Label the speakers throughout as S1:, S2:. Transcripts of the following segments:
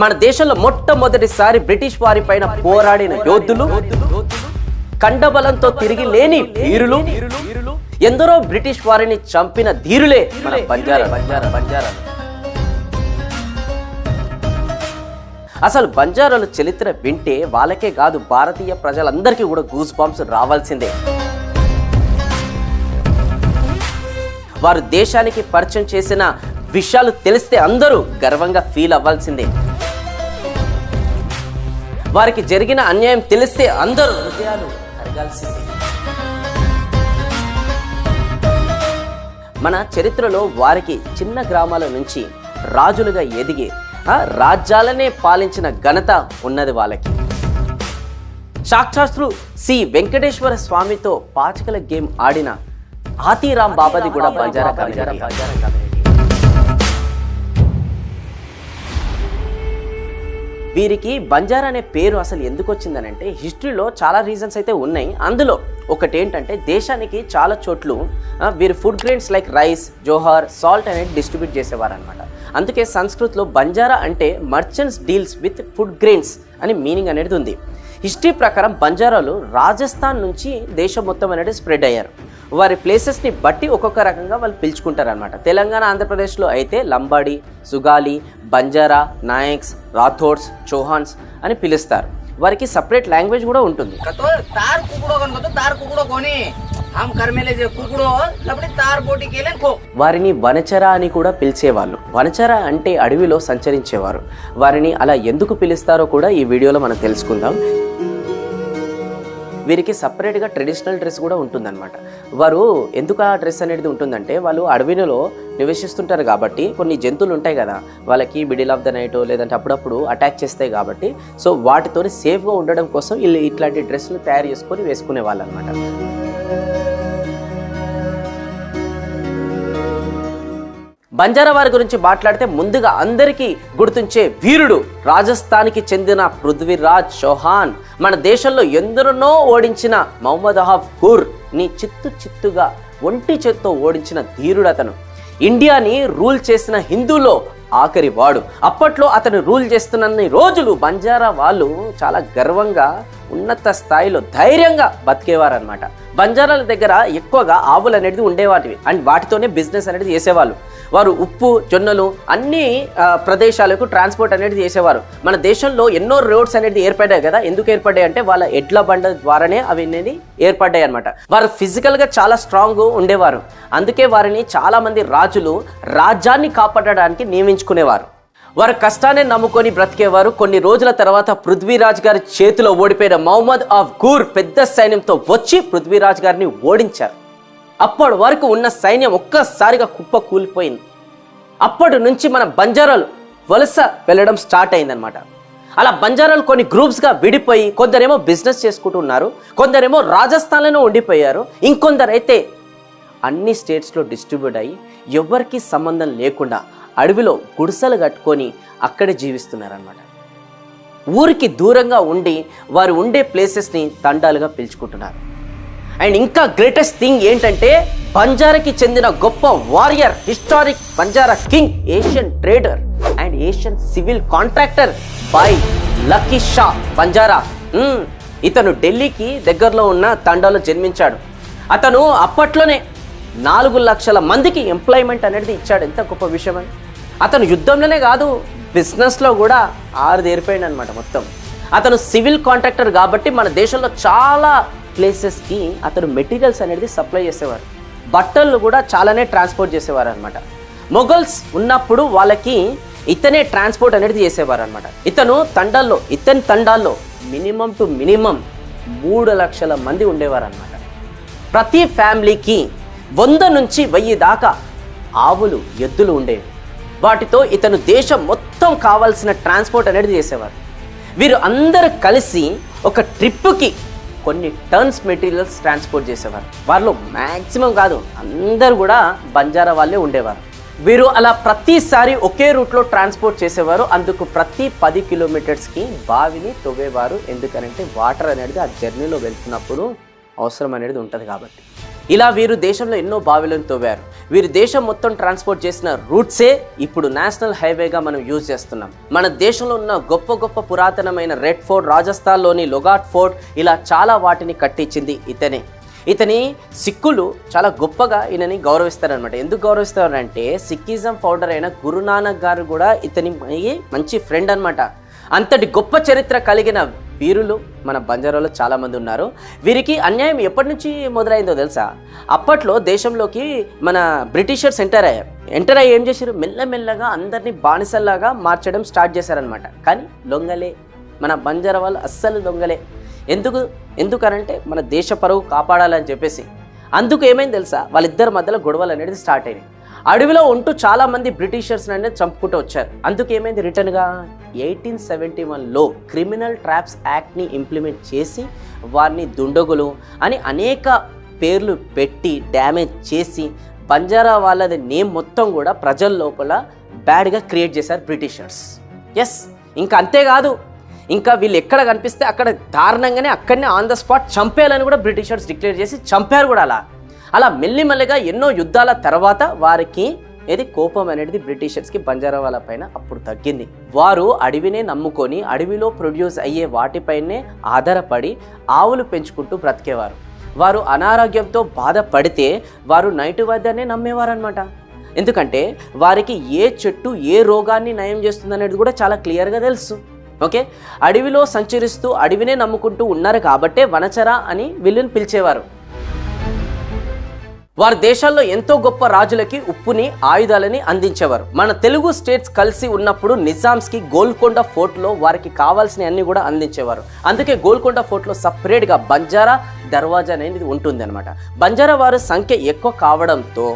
S1: మన దేశంలో మొట్టమొదటిసారి బ్రిటిష్ వారి పైన పోరాడిన యోధులు కండబలంతో తిరిగి లేని వీరులు ఎందరో బ్రిటిష్ వారిని చంపిన ధీరులే మన బంజారా బంజారా బంజారాలు. అసలు బంజారాల చరిత్ర వింటే వాళ్ళకే కాదు భారతీయ ప్రజలందరికీ కూడా గూస్ బాంబ్స్ రావాల్సిందే. వారు దేశానికి పరిచయం చేసిన విషయాలు తెలిస్తే అందరూ గర్వంగా ఫీల్ అవ్వాల్సిందే. వారికి జరిగిన అన్యాయం తెలిస్తే అందరూ హృదయాలు కరగాల్సిందే మన చరిత్రలో వారికి చిన్న గ్రామాల నుంచి రాజులుగా ఎదిగి రాజ్యాలనే పాలించిన ఘనత ఉన్నది వాళ్ళకి. సాక్షాత్రు సి. వెంకటేశ్వర స్వామితో పాచికల గేమ్ ఆడిన ఆతిరామ్ బాబాది కూడా బంజారా వీరికి బంజారా అనే పేరు అసలు ఎందుకు వచ్చిందనంటే హిస్టరీలో చాలా రీజన్స్ అయితే ఉన్నాయి. అందులో ఒకటి ఏంటంటే దేశానికి చాలా చోట్లు వీరు food grains like rice jowar salt అనేది డిస్ట్రిబ్యూట్ చేసేవారు అనమాట అందుకే సంస్కృతిలో బంజారా అంటే merchants deals with food grains అని మీనింగ్ అనేది ఉంది. హిస్టరీ ప్రకారం బంజారాలు రాజస్థాన్ నుంచి దేశం మొత్తం అనేది స్ప్రెడ్ అయ్యారు. వారి ప్లేసెస్ని బట్టి ఒక్కొక్క రకంగా వాళ్ళు పిలుచుకుంటారనమాట తెలంగాణ ఆంధ్రప్రదేశ్లో అయితే లంబాడి సుగాలి బంజారా నాయక్స్ రాథోడ్స్ చౌహాన్స్ అని పిలుస్తారు. వారికి సపరేట్ లాంగ్వేజ్ కూడా ఉంటుంది. వారిని వనచర అని కూడా పిలిచేవాళ్ళు. వనచర అంటే అడవిలో సంచరించేవారు. వారిని అలా ఎందుకు పిలుస్తారో కూడా ఈ వీడియోలో మనం తెలుసుకుందాం. వీరికి సపరేట్గా ట్రెడిషనల్ డ్రెస్ కూడా ఉంటుందన్నమాట. వారు ఎందుకు ఆ డ్రెస్ అనేది ఉంటుందంటే వాళ్ళు అడవిలో నివసిస్తుంటారు కాబట్టి కొన్ని జంతువులు ఉంటాయి కదా వాళ్ళకి మిడిల్ ఆఫ్ ద నైట్ లేదంటే అప్పుడప్పుడు అటాక్ చేస్తాయి కాబట్టి సో వాటితో సేఫ్గా ఉండడం కోసం వీళ్ళు ఇట్లాంటి డ్రెస్సులు తయారు చేసుకొని వేసుకునే వాళ్ళు అనమాట బంజారా వారి గురించి మాట్లాడితే ముందుగా అందరికీ గుర్తుంచే వీరుడు రాజస్థాన్కి చెందిన పృథ్వీరాజ్ చౌహాన్. మన దేశంలో ఎందరినో ఓడించిన మహమ్మద్ అహాఫ్ కూర్ని చిత్తు చిత్తుగా ఒంటి చేత్తో ఓడించిన ధీరుడు అతను. ఇండియాని రూల్ చేసిన హిందూలో ఆఖరి వాడు. అప్పట్లో అతను రూల్ చేస్తున్న రోజులు బంజారా వాళ్ళు చాలా గర్వంగా ఉన్నత స్థాయిలో ధైర్యంగా బతికేవారనమాట బంజారాల దగ్గర ఎక్కువగా ఆవులు అనేది ఉండేవాటివి. అండ్ వాటితోనే బిజినెస్ అనేది చేసేవాళ్ళు. వారు ఉప్పు జొన్నలు అన్ని ప్రదేశాలకు ట్రాన్స్పోర్ట్ అనేది చేసేవారు. మన దేశంలో ఎన్నో రోడ్స్ అనేది ఏర్పడ్డాయి కదా? ఎందుకు ఏర్పడ్డాయి అంటే వాళ్ళ ఎడ్ల బండ ద్వారానే అవి అనేది ఏర్పడ్డాయి అనమాట వారు ఫిజికల్గా చాలా స్ట్రాంగ్ ఉండేవారు. అందుకే వారిని చాలామంది రాజులు రాజ్యాన్ని కాపాడడానికి నియమించుకునేవారు. వారు కష్టాన్ని నమ్ముకొని బ్రతికేవారు. కొన్ని రోజుల తర్వాత పృథ్వీరాజ్ గారి చేతిలో ఓడిపోయిన మహమ్మద్ ఆఫ్ గూర్ పెద్ద సైన్యంతో వచ్చి పృథ్వీరాజ్ గారిని ఓడించారు. అప్పటి వరకు ఉన్న సైన్యం ఒక్కసారిగా కుప్ప కూలిపోయింది. అప్పటి నుంచి మన బంజారాలు వలస వెళ్ళడం స్టార్ట్ అయిందనమాట అలా బంజారాలు కొన్ని గ్రూప్స్గా విడిపోయి కొందరేమో బిజినెస్ చేసుకుంటున్నారు కొందరేమో రాజస్థాన్లోనే ఉండిపోయారు ఇంకొందరైతే అన్ని స్టేట్స్లో డిస్ట్రిబ్యూట్ అయ్యి ఎవరికి సంబంధం లేకుండా అడవిలో గుడిసెలు కట్టుకొని అక్కడే జీవిస్తున్నారనమాట ఊరికి దూరంగా ఉండి వారు ఉండే ప్లేసెస్ని తండాలుగా పిలుచుకుంటున్నారు. అండ్ ఇంకా గ్రేటెస్ట్ థింగ్ ఏంటంటే బంజారాకి చెందిన గొప్ప warrior historic Banjara king Asian trader and Asian civil contractor by Lakhi Shah Banjara. ఇతను ఢిల్లీకి దగ్గరలో ఉన్న తండాలో జన్మించాడు. అతను అప్పట్లోనే నాలుగు లక్షల మందికి ఎంప్లాయ్మెంట్ అనేది ఇచ్చాడు. ఎంత గొప్ప విషయం అని అతను యుద్ధంలోనే కాదు బిజినెస్లో కూడా ఆరుదేరిపోయాడు అనమాట మొత్తం. అతను సివిల్ కాంట్రాక్టర్ కాబట్టి మన దేశంలో చాలా ప్లేసెస్కి అతను మెటీరియల్స్ అనేది సప్లై చేసేవారు. బట్టలు కూడా చాలానే ట్రాన్స్పోర్ట్ చేసేవారు అనమాట మొఘల్స్ ఉన్నప్పుడు వాళ్ళకి ఇతనే ట్రాన్స్పోర్ట్ అనేది చేసేవారు అనమాట ఇతను తండాల్లో ఇతని తండాల్లో మినిమం టు మినిమం మూడు లక్షల మంది ఉండేవారు అనమాట ప్రతి ఫ్యామిలీకి వంద నుంచి వెయ్యి దాకా ఆవులు ఎద్దులు ఉండేవి. వాటితో ఇతను దేశం మొత్తం కావాల్సిన ట్రాన్స్పోర్ట్ అనేది చేసేవారు. వీరు అందరూ కలిసి ఒక ట్రిప్కి కొన్ని టర్న్స్ మెటీరియల్స్ ట్రాన్స్పోర్ట్ చేసేవారు. వాళ్ళు మ్యాక్సిమం కాదు అందరు కూడా బంజారా వాళ్ళే ఉండేవారు. వీరు అలా ప్రతిసారి ఒకే రూట్లో ట్రాన్స్పోర్ట్ చేసేవారు. అందుకు ప్రతి పది కిలోమీటర్స్కి బావిని తవ్వేవారు. ఎందుకనంటే వాటర్ అనేది ఆ జర్నీలో వెళ్తున్నప్పుడు అవసరం అనేది ఉంటుంది కాబట్టి. ఇలా వీరు దేశంలో ఎన్నో బావిలను తవ్వారు. వీరు దేశం మొత్తం ట్రాన్స్పోర్ట్ చేసిన రూట్సే ఇప్పుడు నేషనల్ హైవేగా మనం యూజ్ చేస్తున్నాం. మన దేశంలో ఉన్న గొప్ప గొప్ప పురాతనమైన రెడ్ ఫోర్ట్ రాజస్థాన్లోని లొగాట్ ఫోర్ట్ ఇలా చాలా వాటిని కట్టించింది ఇతనే. ఇతని సిక్కులు చాలా గొప్పగా ఈయనని గౌరవిస్తారనమాట ఎందుకు గౌరవిస్తారంటే సిక్కిజం ఫౌండర్ అయిన గురునానక్ గారు కూడా ఇతని మంచి ఫ్రెండ్ అన్నమాట. అంతటి గొప్ప చరిత్ర కలిగిన వీరులు మన బంజారాలో చాలామంది ఉన్నారు. వీరికి అన్యాయం ఎప్పటి నుంచి మొదలైందో తెలుసా? అప్పట్లో దేశంలోకి మన బ్రిటిషర్స్ ఎంటర్ అయ్యారు. ఎంటర్ అయ్యి ఏం చేశారు? మెల్లమెల్లగా అందరినీ బానిసల్లాగా మార్చడం స్టార్ట్ చేశారనమాట కానీ లొంగలే. మన బంజారా వాళ్ళు అస్సలు దొంగలే ఎందుకు? ఎందుకనంటే మన దేశ పరువు కాపాడాలని చెప్పేసి. అందుకు ఏమైంది తెలుసా? వాళ్ళిద్దరి మధ్యలో గొడవలు అనేది స్టార్ట్ అయినాయి. అడవిలో ఉంటూ చాలా మంది బ్రిటిషర్స్ అనేది చంపుకుంటూ వచ్చారు. అందుకేమైంది రిటర్న్గా ఎయిటీన్ సెవెంటీ వన్లో క్రిమినల్ ట్రాప్స్ యాక్ట్ని ఇంప్లిమెంట్ చేసి వారిని దుండగులు అని అనేక పేర్లు పెట్టి డ్యామేజ్ చేసి బంజారా వాళ్ళది నేమ్ మొత్తం కూడా ప్రజల లోపల బ్యాడ్గా క్రియేట్ చేశారు బ్రిటిషర్స్. ఎస్ ఇంకా అంతేకాదు ఇంకా వీళ్ళు ఎక్కడ కనిపిస్తే అక్కడ దారుణంగానే అక్కడనే ఆన్ ద స్పాట్ చంపేయాలని కూడా బ్రిటిషర్స్ డిక్లేర్ చేసి చంపారు కూడా అలా. అలా మెల్లిమెల్లిగా ఎన్నో యుద్ధాల తర్వాత వారికి ఏది కోపం అనేది బ్రిటిషర్స్కి బంజారావాల పైన అప్పుడు తగ్గింది. వారు అడవినే నమ్ముకొని అడవిలో ప్రొడ్యూస్ అయ్యే వాటిపైనే ఆధారపడి ఆవులు పెంచుకుంటూ బ్రతికేవారు. వారు అనారోగ్యంతో బాధపడితే వారు నైటు వైద్యాన్ని నమ్మేవారనమాట ఎందుకంటే వారికి ఏ చెట్టు ఏ రోగాన్ని నయం చేస్తుంది అనేది కూడా చాలా క్లియర్గా తెలుసు. ఓకే? అడవిలో సంచరిస్తూ అడవినే నమ్ముకుంటూ ఉన్నారు కాబట్టే వనచర అని వీళ్ళని పిలిచేవారు. వారి దేశాల్లో ఎంతో గొప్ప రాజులకి ఉప్పుని ఆయుధాలని అందించేవారు. మన తెలుగు స్టేట్స్ కలిసి ఉన్నప్పుడు నిజామ్స్కి గోల్కొండ ఫోర్ట్లో వారికి కావాల్సిన అన్ని కూడా అందించేవారు. అందుకే గోల్కొండ ఫోర్ట్లో సపరేట్గా బంజారా దర్వాజా అనేది ఉంటుంది అనమాట బంజారా వారి సంఖ్య ఎక్కువ కావడంతో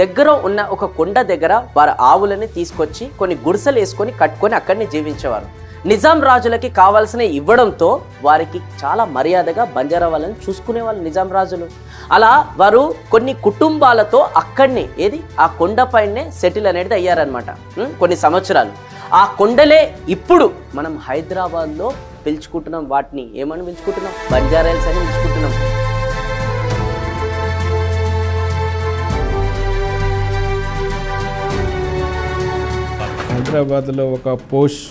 S1: దగ్గర ఉన్న ఒక కొండ దగ్గర వారి ఆవులని తీసుకొచ్చి కొన్ని గుడిసెలు వేసుకొని కట్టుకొని అక్కడిని జీవించేవారు. నిజాం రాజులకి కావాల్సిన ఇవ్వడంతో వారికి చాలా మర్యాదగా బంజారా వాళ్ళని చూసుకునే వాళ్ళు నిజాం రాజులు. అలా వారు కొన్ని కుటుంబాలతో అక్కడనే ఏది? ఆ కొండపైనే సెటిల్ అనేది అయ్యారనమాట కొన్ని సంవత్సరాలు. ఆ కొండలే ఇప్పుడు మనం హైదరాబాద్లో పిలుచుకుంటున్నాం వాటిని ఏమని పిలుచుకుంటున్నాం? బంజారాయిల్స్ అని పిలుచుకుంటున్నాం.
S2: హైదరాబాద్లో ఒక పోష్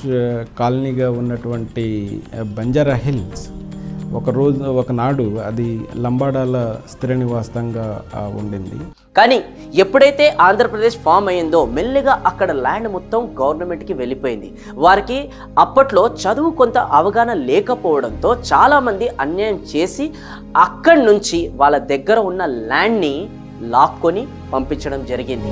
S2: కాలనీగా ఉన్నటువంటి బంజారా హిల్స్. ఒక రోజు ఒకనాడు అది లంబాడాల స్థిర నివాసంగా ఉండింది.
S1: కానీ ఎప్పుడైతే ఆంధ్రప్రదేశ్ ఫామ్ అయిందో మెల్లిగా అక్కడ ల్యాండ్ మొత్తం గవర్నమెంట్కి వెళ్ళిపోయింది. వారికి అప్పట్లో చదువు కొంత అవగాహన లేకపోవడంతో చాలామంది అన్యాయం చేసి అక్కడి నుంచి వాళ్ళ దగ్గర ఉన్న ల్యాండ్ని లాక్కొని పంపించడం జరిగింది.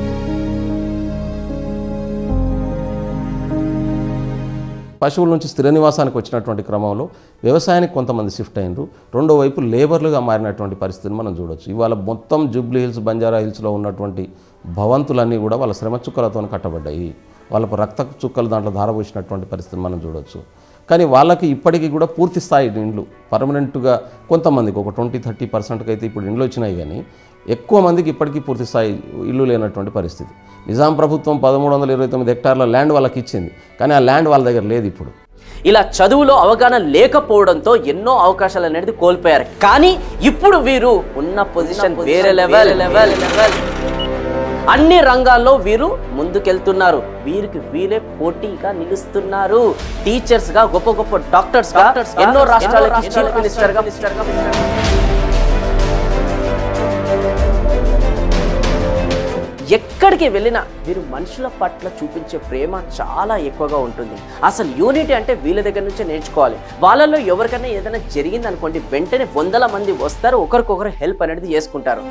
S3: పశువుల నుంచి స్థిర నివాసానికి వచ్చినటువంటి క్రమంలో వ్యవసాయానికి కొంతమంది షిఫ్ట్ అయినరు. రెండో వైపు లేబర్లుగా మారినటువంటి పరిస్థితిని మనం చూడొచ్చు. ఇవాళ మొత్తం జూబ్లీ హిల్స్ బంజారా హిల్స్లో ఉన్నటువంటి భవంతులన్నీ కూడా వాళ్ళ శ్రమ చుక్కలతో కట్టబడ్డాయి. వాళ్ళకు రక్త చుక్కలు దాంట్లో ధారపోసినటువంటి పరిస్థితిని మనం చూడొచ్చు. కానీ వాళ్ళకి ఇప్పటికీ కూడా పూర్తి స్థాయి ఇండ్లు పర్మనెంట్గా కొంతమందికి ఒక ట్వంటీ థర్టీ పర్సెంట్కి అయితే ఇప్పుడు ఇండ్లు వచ్చినాయి కానీ ఎక్కువ మందికి ఇప్పటికీ పూర్తి స్థాయి ఇల్లు లేనటువంటి పరిస్థితి. నిజాం ప్రభుత్వం పదమూడు వందల ఇరవై తొమ్మిది హెక్టార్ల ల్యాండ్ వాళ్ళకి ఇచ్చింది కానీ ఆ ల్యాండ్ వాళ్ళ దగ్గర లేదు ఇప్పుడు.
S1: ఇలా చదువులో అవగాహన లేకపోవడంతో ఎన్నో అవకాశాలు అనేది కోల్పోయారు. కానీ ఇప్పుడు వీరు ఉన్న పొజిషన్ వేరే లెవెల్ లెవెల్ లెవెల్ అన్ని రంగాల్లో వీరు ముందుకెళ్తున్నారు. వీరికి వీరే పోటీగా నిలుస్తున్నారు. టీచర్స్గా గొప్ప గొప్ప డాక్టర్స్గా ఎన్నో రాష్ట్రాలకి చీఫ్ మినిస్టర్గా ఎక్కడికి వెళ్ళినా వీరు మనుషుల పట్ల చూపించే ప్రేమ చాలా ఎక్కువగా ఉంటుంది. అసలు యూనిటీ అంటే వీళ్ళ దగ్గర నుంచే నేర్చుకోవాలి. వాళ్ళల్లో ఎవరికైనా ఏదైనా జరిగిందనుకోండి వెంటనే వందల మంది వస్తారు ఒకరికొకరు హెల్ప్ అనేది చేసుకుంటారు.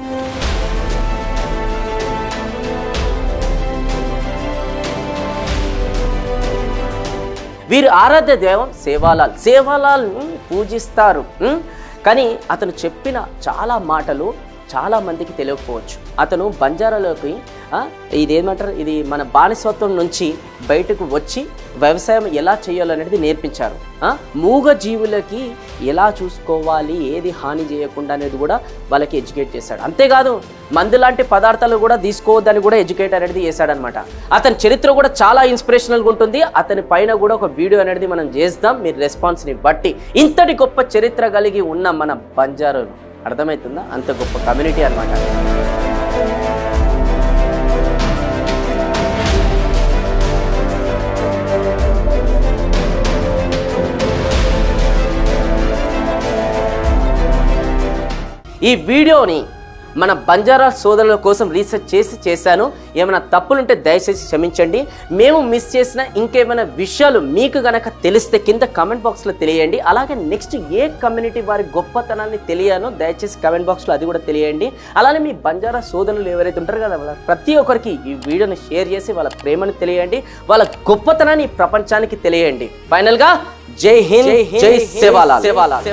S1: వీరు ఆరాధ్య దైవం సేవాలాల్. సేవాలాల్ పూజిస్తారు. కానీ అతను చెప్పిన చాలా మాటలు చాలా మందికి తెలియకపోవచ్చు. అతను బంజారాలోకి ఇదేమంటారు ఇది మన బానిసత్వం నుంచి బయటకు వచ్చి వ్యవసాయం ఎలా చేయాలనేది నేర్పించారు. మూగ జీవులకి ఎలా చూసుకోవాలి ఏది హాని చేయకుండా అనేది కూడా వాళ్ళకి ఎడ్యుకేట్ చేశాడు. అంతేకాదు మందు లాంటి పదార్థాలు కూడా తీసుకోవద్దని కూడా ఎడ్యుకేట్ అనేది చేశాడనమాట. అతని చరిత్ర కూడా చాలా ఇన్స్పిరేషనల్గా ఉంటుంది. అతని పైన కూడా ఒక వీడియో అనేది మనం చేద్దాం. మీరు రెస్పాన్స్ని బట్టి ఇంతటి గొప్ప చరిత్ర కలిగి ఉన్న మన బంజారులు. అర్థమవుతుందా? అంత గొప్ప కమ్యూనిటీ అనమాట ఈ వీడియోని మన బంజారా సోదరుల కోసం రీసెర్చ్ చేసి చేశాను. ఏమైనా తప్పులుంటే దయచేసి క్షమించండి. మేము మిస్ చేసిన ఇంకేమైనా విషయాలు మీకు గనక తెలిస్తే కింద కమెంట్ బాక్స్లో తెలియండి. అలాగే నెక్స్ట్ ఏ కమ్యూనిటీ వారి గొప్పతనాన్ని తెలియానో దయచేసి కమెంట్ బాక్స్లో అది కూడా తెలియండి. అలానే మీ బంజారా సోదరులు ఎవరైతే ఉంటారో కదా వాళ్ళ ప్రతి ఒక్కరికి ఈ వీడియోని షేర్ చేసి వాళ్ళ ప్రేమను తెలియండి. వాళ్ళ గొప్పతనాన్ని ప్రపంచానికి తెలియండి. ఫైనల్గా జై హింద్ జై సేవాలాల్ సేవాలాల్